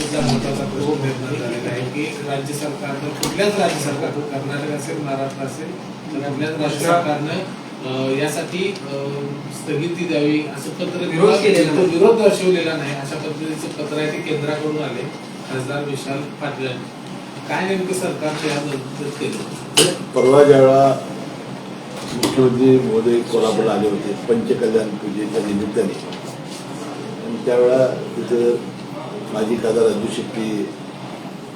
इथला महत्त्वाचा प्रश्न निर्माण झालेला आहे की राज्य सरकारनं कुठल्याच राज्य सरकारनं कर्नाटक असेल महाराष्ट्र असेल तर कुठल्याच राज्य सरकारनं यासाठी स्थगिती द्यावी असं पत्र विरोध केलेला. विरोध दर्शवलेला नाही. अशा पद्धतीचं पत्र आहे ते केंद्राकडून आले. खासदार विशाल पाटील. काय नेमकं सरकारच्या याबद्दल केलं? परवा ज्यावेळा मुख्यमंत्री महोदय कोल्हापूरला आले होते पंचकल्याण पूजेच्या निमित्ताने. आणि त्यावेळा तिथं माजी खासदार राजू शेट्टी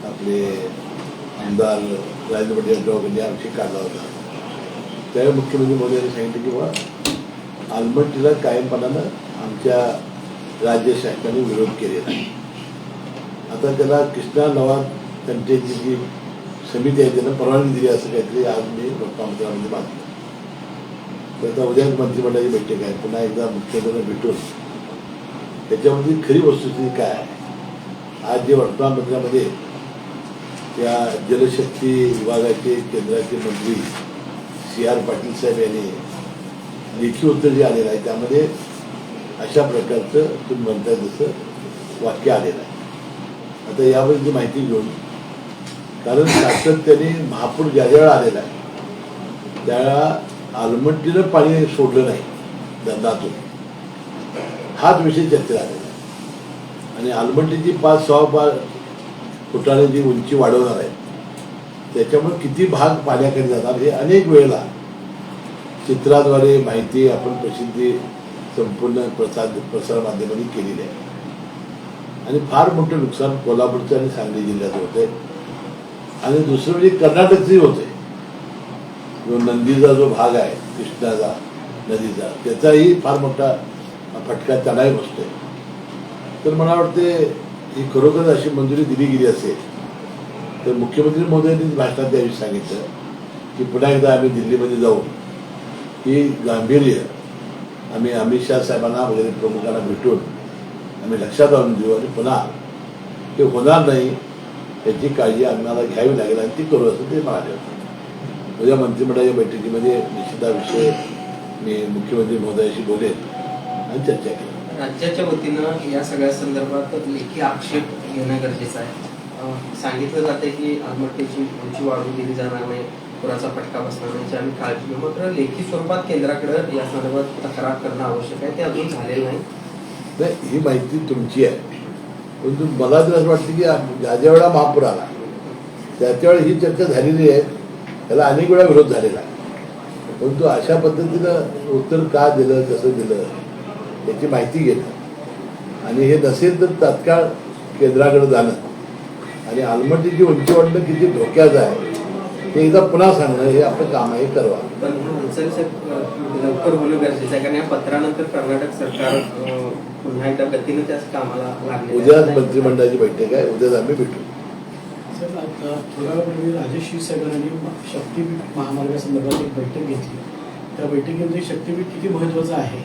आपले आमदार राजेंद्र पटेल यांनी आमची काढला होता. त्यावेळी मुख्यमंत्री मोदयांनी सांगितलं की बा आलमट्टीला कायमपणानं आमच्या राज्य शासनाने विरोध केलेला आहे. आता त्याला कृष्णा नवाब त्यांच्याची जी समिती आहे त्यांना परवानगी दिली असं काहीतरी आज मी मुख्यमंत्र्यांमध्ये मागतो तर आता उद्या मंत्रिमंडळाची बैठक आहे. पुन्हा एकदा मुख्यमंत्र्यांना भेटून त्याच्यामध्ये खरी वस्तुस्थिती काय? आहे आज जे वर्तमानपत्रामध्ये त्या जलशक्ती विभागाचे केंद्राचे मंत्री सी आर पाटील साहेब यांनी लेखी उत्तर जे आलेलं आहे त्यामध्ये अशा प्रकारचं तुम्ही म्हणताय जसं वाक्य आलेलं आहे. आता याबद्दलची माहिती घेऊन कारण सातत्याने महापूर ज्या ज्या वेळा आलेला आहे त्यावेळा आलमट्टीनं पाणी सोडलं नाही धंदातून. हाच विषय चर्चेला आलेला आहे. आणि आलमट्टीची पाच सहा पाच फुटाने जी उंची वाढवणार आहे त्याच्यामुळे किती भाग पाण्याकडे जाणार हे अनेक वेळेला चित्राद्वारे माहिती आपण प्रसिद्धी संपूर्ण प्रसार प्रसार माध्यमांनी केलेली आहे. आणि फार मोठं नुकसान कोल्हापूरचं आणि सांगली जिल्ह्यात आहे आणि दुसरं म्हणजे कर्नाटकचंही होते जो नंदीचा जो भाग आहे कृष्णाचा नदीचा त्याचाही फार मोठा फटका त्यालाही बसतोय. तर मला वाटते ही खरोखर अशी मंजुरी दिली गेली असेल तर मुख्यमंत्री मोदयांनी भाषणात त्यावेळी सांगितलं की पुन्हा एकदा आम्ही दिल्लीमध्ये जाऊ ही गांभीर्य आम्ही अमित शहा साहेबांना वगैरे प्रमुखांना भेटून आम्ही लक्षात आणून देऊ आणि पुन्हा ते होणार नाही याची काळजी आम्हाला घ्यावी लागेल आणि ती करू असं ते म्हणाले होते. उद्या मंत्रिमंडळाच्या बैठकीमध्ये निश्चिता विषय मी मुख्यमंत्री महोदयाशी बोलेन. आणि चर्चा केली. राज्याच्या वतीनं या सगळ्या संदर्भात लेखी आक्षेप घेणं गरजेचं आहे. सांगितलं जाते की आत्महत्येची उंची वाढवून दिली जाणार नाही पुराचा फटका बसणार नाही आम्ही काळजी घेऊ. मात्र लेखी स्वरूपात केंद्राकडे या संदर्भात तक्रार करणं आवश्यक आहे ते अजून झालेलं नाही. ही माहिती तुमची आहे. परंतु मला तर असं वाटतं की ज्या ज्या वेळा महापूर आला त्या त्यावेळी ही चर्चा झालेली आहे त्याला अनेक वेळा विरोध झालेला आहे. परंतु अशा पद्धतीनं उत्तर का दिलं कसं दिलं याची माहिती घेणं आणि हे नसेल तर तात्काळ केंद्राकडे जाणं. आणि आलमटीची उंची वाढणं किती धोक्याचं आहे ते एकदा पुन्हा सांगणं हे आपलं काम आहे हे करवा. लवकर होणं गरजेचं आहे कारण या पत्रानंतर कर्नाटक सरकार पुन्हा एकदा गतीनं त्याच कामाला लागले उद्याच मंत्रिमंडळाची बैठक आहे उद्याच आम्ही भेटू. सर आता थोड्या वेळापूर्वी राजेश क्षीरसागरांनी शक्तीपीठ महामार्गासंदर्भात एक बैठक घेतली. त्या बैठकीमध्ये शक्तीपीठ किती महत्त्वाचं आहे?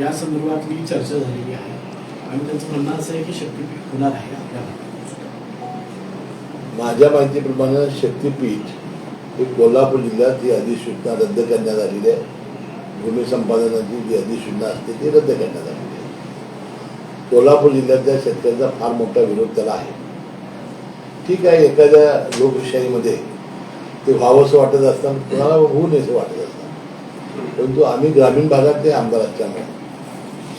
या संदर्भातली चर्चा झालेली आहे. आणि त्यांचं म्हणणं असं आहे की शक्तीपीठ होणार आहे आपल्या माझ्या माहितीप्रमाणे शक्तीपीठ हे कोल्हापूर जिल्ह्यात ही अधिसूचना रद्द करण्यात आलेली आहे भूमी संपादनाची जी अधिसूचना असते ती रद्द करण्यात आलेली आहे. कोल्हापूर जिल्ह्यातल्या शेतकऱ्यांचा फार मोठा विरोध त्याला आहे. ठीक आहे एखाद्या लोकशाहीमध्ये ते व्हावंसं वाटत असताना कोणाला होऊ नये असं वाटत असतं परंतु आम्ही ग्रामीण भागातले आमदार असल्यामुळे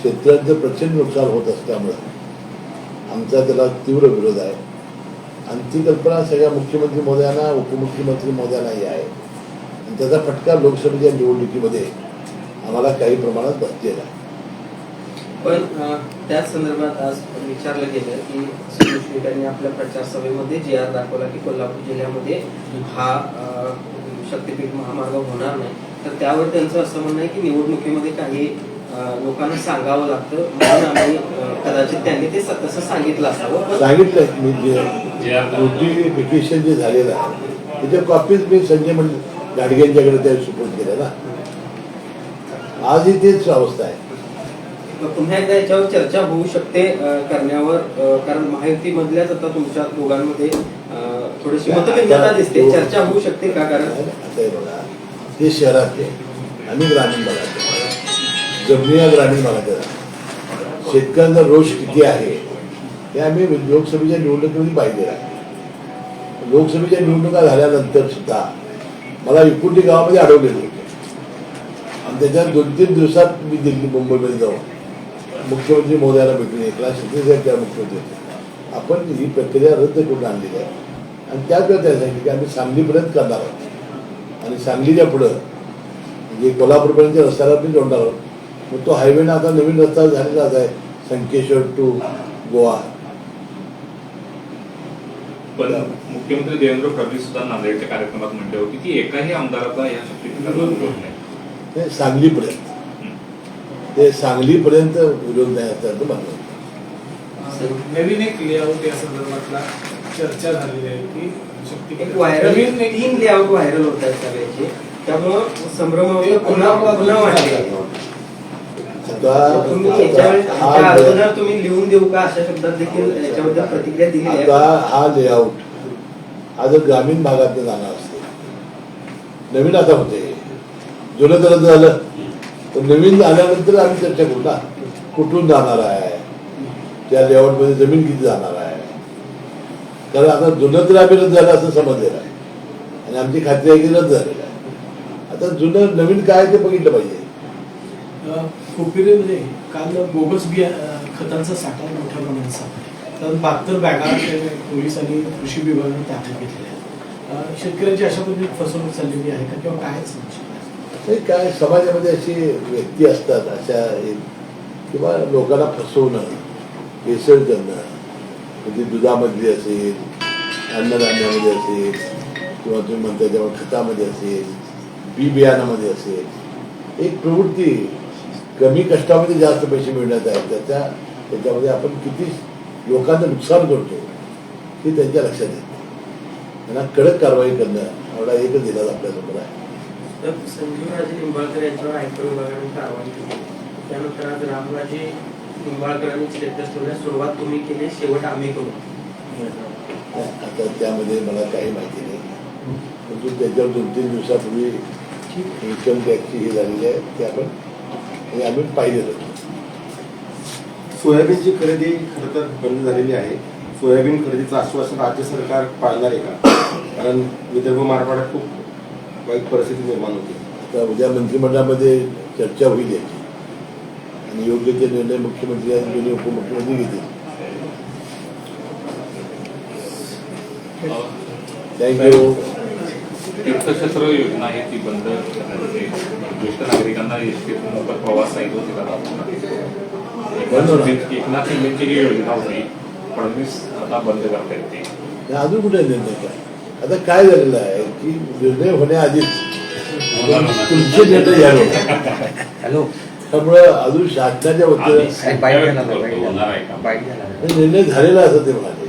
शेतकऱ्यांचं प्रचंड नुकसान होत असल्यामुळं आमचा त्याला तीव्र विरोध आहे. आणि ती कल्पना सगळ्या मुख्यमंत्री महोदयांना उपमुख्यमंत्री महोदयांनाही आहे. आणि त्याचा फटका लोकसभेच्या निवडणुकीमध्ये आम्हाला काही प्रमाणात बसलेला आहे. पण त्याच संदर्भात आज विचारलं गेलं की सुरेश आपल्या प्रचार सभेमध्ये जी आर दाखवला की कोल्हापूर जिल्ह्यामध्ये हा शक्तीपीठ महामार्ग होणार नाही. तर त्यावर त्यांचं असं म्हणणं आहे की निवडणुकीमध्ये काही लोकांना सांगावं लागतं. म्हणून आम्ही कदाचित त्यांनी ते तसं सांगितलं असावं सांगितलं मी जे नोटिफिकेशन जे झालेलं आहे त्याच्या कॉपीज मी संजय मंडळ गाडग्यांच्याकडे त्या सुपूर्द केल्या ना. आजही तेच अवस्था आहे. पुन्हा एकदा याच्यावर चर्चा होऊ शकते करण्यावर कारण महायुतीमधल्याच आता तुमच्या दोघांमध्ये थोडीशी मतभिन्नता दिसते. चर्चा होऊ शकते का? कारण ते शहरातले आम्ही ग्रामीण भागात जमिनी ग्रामीण भागात शेतकऱ्यांचा रोष किती आहे हे आम्ही लोकसभेच्या निवडणुकीमध्ये पाहिजे आहे. लोकसभेच्या निवडणुका झाल्यानंतर सुद्धा मला इकुंडी गावामध्ये अडवलेले होते. आणि त्याच्या दोन तीन दिवसात मी दिल्ली मुंबईमध्ये जाऊन मुख्यमंत्री महोदयाला भेटून एकला शेतीसाठी साहेब त्या मुख्यमंत्री होते. आपण ही प्रक्रिया रद्द करून आणलेली आहे. आणि त्याच वेळेला सांगितलं की आम्ही सांगलीपर्यंत करणार आहोत. आणि सांगलीच्या पुढं म्हणजे कोल्हापूरपर्यंतच्या रस्त्याला पण जोडणार आहोत मग तो हायवेनं आता नवीन रस्ता झालेलाच आहे संकेश्वर टू गोवा. पण मुख्यमंत्री देवेंद्र फडणवीस सुद्धा नांदेडच्या कार्यक्रमात म्हणले होते की एकाही आमदाराचा या शक्तीपीठाला विरोध नाही. हे सांगलीपर्यंत. ते सांगलीपर्यंत विरोध नाही म्हणलं नवीन एक लेआउट या संदर्भातला चर्चा झालेली आहे की शक्ती एक व्हायरल तीन लेआउट व्हायरल होत आहेत सगळ्याचे. त्यामुळं संभ्रमामध्ये पुन्हा पुन्हा वाढले तुम्ही याच्या अगोदर लिहून देऊ का? अशा शब्दात देखील याच्याबद्दल प्रतिक्रिया दिली आहे. आता हा लेआउट हा जर ग्रामीण भागात जाणार असते नवीन आता होते. जुनं तर झालं. तर नवीन आल्यानंतर आम्ही चर्चा करू ना. कुठून जाणार आहे? त्या लेआउटमध्ये जमीन किती जाणार आहे? कारण आता जुनं तर आम्ही रद्द झालं असं समजलेलं आहे. आणि आमची खात्री आहे की रद्द झालेलं आहे. आता जुनं नवीन काय ते बघितलं पाहिजे. कोपिरेमध्ये म्हणजे काल बोगस बिया खतांचा साठा मोठ्या प्रमाणात सापडला. तर बहात्तर बॅगा पोलीस आणि कृषी विभागाने ताब्यात घेतलेल्या आहेत. शेतकऱ्यांची अशा पद्धतीने फसवणूक चाललेली आहे का किंवा काय काय समाजामध्ये अशी व्यक्ती असतात अशा एक किंवा लोकांना फसवणं भेसळ करणं म्हणजे दुधामधली असेल अन्नधान्यामध्ये असेल किंवा तुम्ही म्हणता तेव्हा खतामध्ये असेल बी बियाणामध्ये असेल एक प्रवृत्ती कमी कष्टामध्ये जास्त पैसे मिळण्यात आहे त्याच्या त्याच्यामध्ये आपण किती लोकांचं नुकसान करतो हे त्यांच्या लक्षात येतं त्यांना कडक कारवाई करणं एवढा एकच इलाज आपल्यासमोर आहे. निंबाळकर यांच्यावर आयकर विभागाने कारवाई केली. त्यानंतर आज रामराजे निंबाळकरांनी स्टेटस ठेवण्यास सुरुवात तुम्ही केली शेवट आम्ही करू. आता त्यामध्ये मला काही माहिती नाही. परंतु त्याच्यावर दोन तीन दिवसापूर्वी इन्कम टॅक्सची ही झालेली आहे ते आपण हे आम्ही पाहिलेलं. सोयाबीनची खरेदी खरं तर बंद झालेली आहे. सोयाबीन खरेदीचं आश्वासन राज्य सरकार पाळणार आहे का? कारण विदर्भ मराठवाड्यात खूप वाईट परिस्थिती निर्माण होती. आता उद्या मंत्रिमंडळामध्ये चर्चा होईल याची. आणि योग्य ते निर्णय मुख्यमंत्री आणि दोन्ही उपमुख्यमंत्री घेतील. थँक्यू तीर्थक्षेत्र योजना आहे ती बंद. ज्येष्ठ नागरिकांना एसटीतून मोफत प्रवास नाही तो. जातो एकनाथ शिंदेची ही योजना होती फडणवीस आता बंद करता येते. अजून कुठे निर्णय काय? आता काय झालेलं आहे की निर्णय होण्याआधीच तुमचे निर्णय घ्यावे हॅलो. त्यामुळं अजून शासनाच्या वतीनं झाला झाला. झाला निर्णय झालेला असं ते म्हणाले.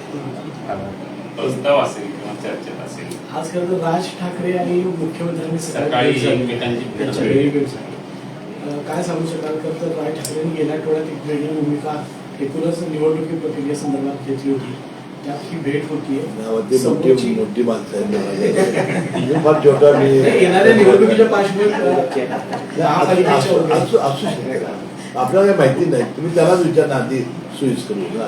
प्रस्ताव असेल. चर्चेत असेल आज खरं तर राज ठाकरे आणि मुख्यमंत्र्यांनी सकाळी. एकमेकांची त्यांच्या भेट झाली. काय सांगू शकाल तर तर राज ठाकरेंनी गेल्या आठवड्यात एक वेगळी भूमिका एकूणच निवडणुकी प्रक्रियेसंदर्भात घेतली होती. त्यात ही भेट मोठी माणसं फार छोटा मी येणाऱ्या निवडणुकीच्या पार्श्वभूमीवर असू शकतं. आपल्याला काही माहिती नाही. तुम्ही त्यालाच विचारणार आधी सुईस करू ना